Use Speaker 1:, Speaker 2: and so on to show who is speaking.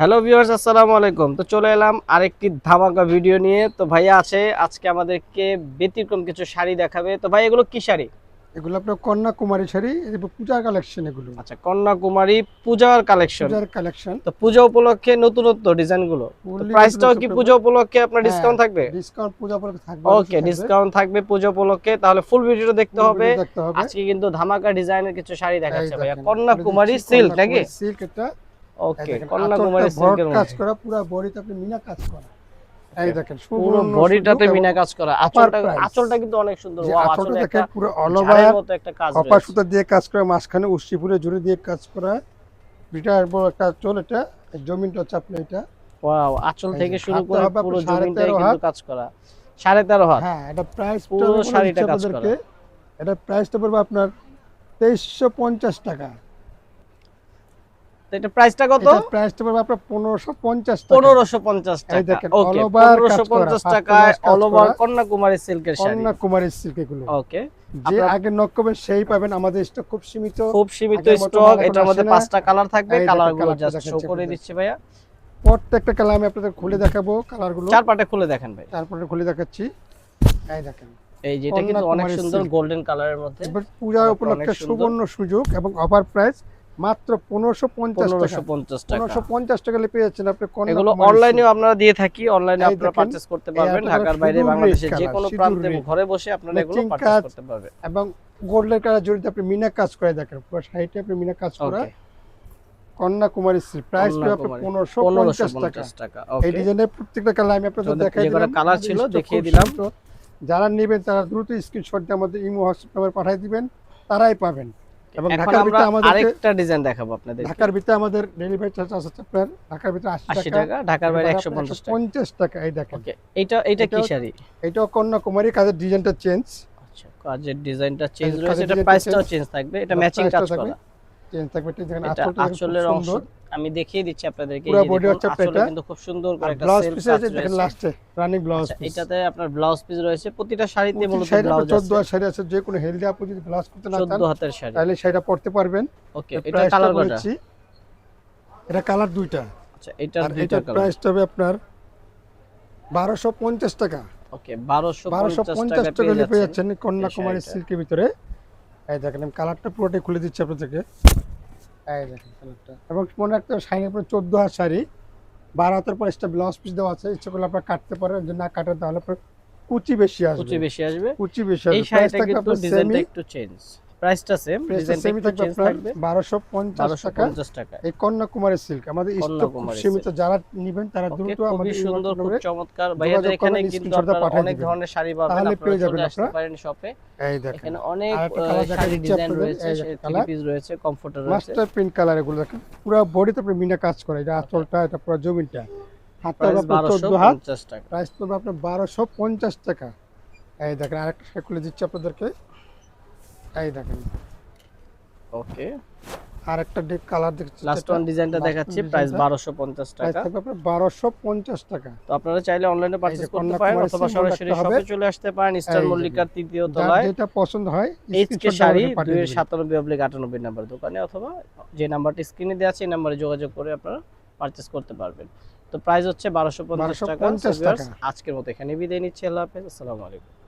Speaker 1: Hello viewers আসসালামু আলাইকুম। তো চলে এলাম আরেকটি ধামাকা ভিডিও নিয়ে। তো ভাইয়া আছে আজকে আমাদেরকে ব্যতিক্রম কিছু শাড়ি দেখাবে। তো ভাই এগুলো কি শাড়ি?
Speaker 2: এগুলো আপনার কন্যাকুমারী শাড়ি পূজার কালেকশন এগুলো।
Speaker 1: আচ্ছা কন্যাকুমারী পূজার কালেকশন।
Speaker 2: পূজার কালেকশন।
Speaker 1: তো পূজা উপলক্ষে নতুনত্ব ডিজাইনগুলো প্রাইসটাও কি পূজা উপলক্ষে আপনার ডিসকাউন্ট থাকবে?
Speaker 2: ডিসকাউন্ট পূজা উপলক্ষে থাকবে
Speaker 1: ওকে ডিসকাউন্ট থাকবে। পূজা উপলক্ষে। তাহলে ফুল ভিডিওটা দেখতে হবে। আজকে কিন্তু ধামাকা ডিজাইনের কিছু শাড়ি দেখাচ্ছে ভাইয়া। কন্যাকুমারী সিল্ক নাকি?
Speaker 2: সিল্ক এটা
Speaker 1: ওকে কন্যাকুমারী সিল্কের
Speaker 2: কাজ করা পুরো বডিতে আপনি মিনা কাজ করা। এই দেখেন
Speaker 1: পুরো বডিটাতে মিনা কাজ করা। আঁচলটা
Speaker 2: price।
Speaker 1: আঁচলটা কিন্তু অনেক সুন্দর।
Speaker 2: যে
Speaker 1: ওয়াও,
Speaker 2: আঁচলটা দেখেন পুরো অল ওভার
Speaker 1: মতো একটা কাজ রয়েছে।
Speaker 2: সুতা দিয়ে কাজ করা মাঝখানে উষ্টি ফুলে জুড়ে দিয়ে কাজ করা। বিটার বড় একটা চল এটা জমিনটা হচ্ছে আপনার এটা।
Speaker 1: ওয়াও আঁচল থেকে শুরু করে পুরো জমিনটাই কিন্তু কাজ করা। সাড়ে তেরো হাত।
Speaker 2: হ্যাঁ এটা প্রাইস
Speaker 1: পুরো শাড়িটা কাজ করা।
Speaker 2: এটা প্রাইসটা পড়বে আপনার তেইশশো পঞ্চাশ টাকা।
Speaker 1: এটা প্রাইসটা কত?
Speaker 2: প্রাইসটা পড়বে আপনার পনেরোশো পঞ্চাশ টাকা।
Speaker 1: পনেরোশো পঞ্চাশ
Speaker 2: এই
Speaker 1: টাকা। ওকে
Speaker 2: all over কাজ
Speaker 1: পনেরোশো
Speaker 2: করা,
Speaker 1: পঞ্চাশ
Speaker 2: হাত
Speaker 1: টাকায় অল ওভার কন্যাকুমারী সিল্কের শাড়ি।
Speaker 2: কন্যাকুমারীর সিল্ক এগুলো।
Speaker 1: ওকে
Speaker 2: যে আগে নক করবেন সেই পাবেন। আমাদের স্টক খুব সীমিত।
Speaker 1: খুব সীমিত স্টক এটার মধ্যে পাঁচটা কালার থাকবে
Speaker 2: এই দেখেন,
Speaker 1: কালারগুলো
Speaker 2: কালারটা
Speaker 1: জাস্ট শো করে
Speaker 2: করে
Speaker 1: দিচ্ছি ভাইয়া।
Speaker 2: প্রত্যেকটা কালার আমি আপনাদের খুলে দেখাবো কালারগুলো।
Speaker 1: চার পাটে খুলে দেখেন ভাই।
Speaker 2: তারপরে খুলে দেখাচ্ছি। এই দেখেন
Speaker 1: এই যেটা কিন্তু অনেক সুন্দর। গোল্ডেন কালারের মধ্যে।
Speaker 2: উপলক্ষে সুবর্ণ সুযোগ এবং অফার প্রাইস মাত্র পনেরোশো পঞ্চাশ
Speaker 1: পনেরোশো পঞ্চাশ
Speaker 2: পনেরোশো পঞ্চাশ টাকা আপনি
Speaker 1: এগুলো
Speaker 2: কন্যাকুমারী
Speaker 1: অনলাইনেও আমরা দিয়ে থাকি। অনলাইনে আপনারা পারচেজ করতে পারবেন। ঢাকার বাইরে বাংলাদেশের যে কোনো প্রান্তে ঘরে বসে আপনারা এগুলো পারচেজ করতে পারবেন।
Speaker 2: এবং গোল্ডের জড়িত আপনি মিনা কাজ করে দেখেন পুরো শাড়িটা আপনি মিনা কাজ করা। কন্যাকুমারী প্রাইস পড়বে পনেরোশো পঞ্চাশ টাকা। এই ডিজাইনের প্রত্যেকটা কালার আমি আপনাদের দেখাই
Speaker 1: ছিল দেখিয়ে দিলাম।
Speaker 2: যারা নেবেন তারা দ্রুত স্ক্রিনশট দিয়ে আমাদের ইমো হোয়াটসঅ্যাপ নাম্বার পাঠিয়ে দিবেন তারাই পাবেন। এবং ঢাকার ভিতরে আমাদের
Speaker 1: আরেকটা ডিজাইন দেখাবো আপনাদের
Speaker 2: ঢাকার ভিতরে আমাদের ডেলিভারি চার্জ আছে আপনার ঢাকার ভিতরে আশি
Speaker 1: আশি
Speaker 2: টাকা
Speaker 1: টাকা ঢাকার বাইরে একশো পঞ্চাশ টাকা।
Speaker 2: পঞ্চাশ টাকা এই দেখেন।
Speaker 1: ওকে এটা এইটা কি শাড়ি?
Speaker 2: এটা কন্যাকুমারী কাজের ডিজাইনটা চেঞ্জ
Speaker 1: আচ্ছা কাজের ডিজাইনটা চেঞ্জ রয়েছে এটা প্রাইসটাও চেঞ্জ থাকবে এটা
Speaker 2: এটা
Speaker 1: ম্যাচিং কাজ। করা।
Speaker 2: চেঞ্জ থাকবে এটা দেখেন
Speaker 1: এটা
Speaker 2: আঁচলটা
Speaker 1: আঁচলের অংশ। আমি দেখিয়ে দিচ্ছি আপনাদেরকে
Speaker 2: পুরো
Speaker 1: যে
Speaker 2: হচ্ছে এটা।
Speaker 1: কিন্তু খুব সুন্দর করে একটা
Speaker 2: ব্লাউজ
Speaker 1: সেলফ
Speaker 2: পিসে দেখেন লাস্টে রানিং ব্লাউজ
Speaker 1: আচ্ছা,
Speaker 2: পিস
Speaker 1: এটাতে আপনার ব্লাউজ পিস রয়েছে প্রতিটা শাড়িতে মূলত
Speaker 2: শাড়ি
Speaker 1: আছে।
Speaker 2: শাড়ি আছে যে কোনো হেলদি আপু যদি ব্লাউজ করতে না চান
Speaker 1: 14 হাতের শাড়ি।
Speaker 2: তাহলে সেটা পড়তে পারবেন।
Speaker 1: ওকে এটা কালার
Speaker 2: এটা কালার দুইটা।
Speaker 1: আচ্ছা এটা
Speaker 2: আর
Speaker 1: দুইটা কালার
Speaker 2: প্রাইসটা হবে আপনার বারোশো পঞ্চাশ টাকা।
Speaker 1: ওকে 1250
Speaker 2: বারোশো পঞ্চাশ
Speaker 1: টাকা পেয়ে যাচ্ছেন।
Speaker 2: কন্যাকুমারী সিল্কের ভিতরে। এই দেখেন আমি কালারটা পুরোটাই খুলে দিচ্ছি আপনাদেরকে। এই দেখেন কালারটা এবং মনে রাখতে হবে শাড়ি আপনার চোদ্দ হাত শাড়ি বারো হাতের পর এক্সট্রা ব্লাউজ পিস দেওয়া আছে ইচ্ছে করলে আপনার কাটতে পারেন যদি না কাটেন তাহলে কুচি বেশি আসবে।
Speaker 1: কুচি বেশি আসবে।
Speaker 2: কুচি বেশি আসবে। প্রাইস
Speaker 1: শাড়িটা কিন্তু ডিজাইনটা একটু চেঞ্জ প্রাইসটা সেম ডিজাইনটা
Speaker 2: থাকবে
Speaker 1: চেঞ্জ
Speaker 2: আপনার
Speaker 1: থাকবে।
Speaker 2: বারোশো পঞ্চাশ টাকা।
Speaker 1: 1250 টাকা।
Speaker 2: এই কন্যাকুমারী সিল্ক আমাদের স্টক সীমিত যারা নেবেন তারা দ্রুত আমাদের
Speaker 1: সুন্দর খুব চমৎকার। ভাইয়াদের এখানে কিন্তু আপনারা অনেক ধরনের শাড়ি পাবেন
Speaker 2: তাহলে
Speaker 1: আপনারা
Speaker 2: পেয়ে
Speaker 1: চলে
Speaker 2: যাবেন
Speaker 1: আসতে
Speaker 2: আপনারা।
Speaker 1: পারেন শপে
Speaker 2: এই দেখেন।
Speaker 1: এখানে অনেক শাড়ি ডিজাইন রয়েছে থ্রি পিস রয়েছে কমফোর্টার রয়েছে।
Speaker 2: মাস্টার প্রিন্ট কালার এগুলো দেখেন। পুরো বডিতে আপনি মিনা কাজ করে এটা আঁচলটা এটা পুরো জমিনটা। হাতটা আপনার
Speaker 1: 1250 টাকা।
Speaker 2: প্রাইস পড়বে আপনার বারোশো পঞ্চাশ টাকা। এই দেখেন আরেকটা শাড়ি খুলে দিচ্ছি আপনাদেরকে। এই দেখেন।
Speaker 1: ওকে।
Speaker 2: ডিপ কালার দেখছি
Speaker 1: লাস্ট ওয়ান ডিজাইনটা দেখাচ্ছি প্রাইস
Speaker 2: design টা।
Speaker 1: 1250
Speaker 2: প্রাইস থাকবে আপনার বারোশো পঞ্চাশ টাকা।
Speaker 1: তো আপনারা চাইলে অনলাইনে পারচেজ করতে পারেন অথবা সরাসরি শপে চলে আসতে পারেন
Speaker 2: যে
Speaker 1: মল্লিকার তৃতীয় তলায়।
Speaker 2: যেটা পছন্দ হয়
Speaker 1: এইচকে শাড়ি
Speaker 2: আমাকে পাঠিয়ে
Speaker 1: দুইয়ের
Speaker 2: দিবেন।
Speaker 1: সাতানব্বই অব্লিক আটানব্বই নাম্বার দোকানে অথবা যে নাম্বারটি স্ক্রিনে দেওয়া আছে এই নাম্বারে যোগাযোগ করে আপনারা পারচেজ করতে পারবেন। তো প্রাইস হচ্ছে বারোশো পঞ্চাশ টাকা।
Speaker 2: 1250
Speaker 1: So
Speaker 2: টাকা।
Speaker 1: আজকের মতো এখানে বিদায় নিচ্ছি আল্লাহ হাফেজ। আসসালামু আলাইকুম।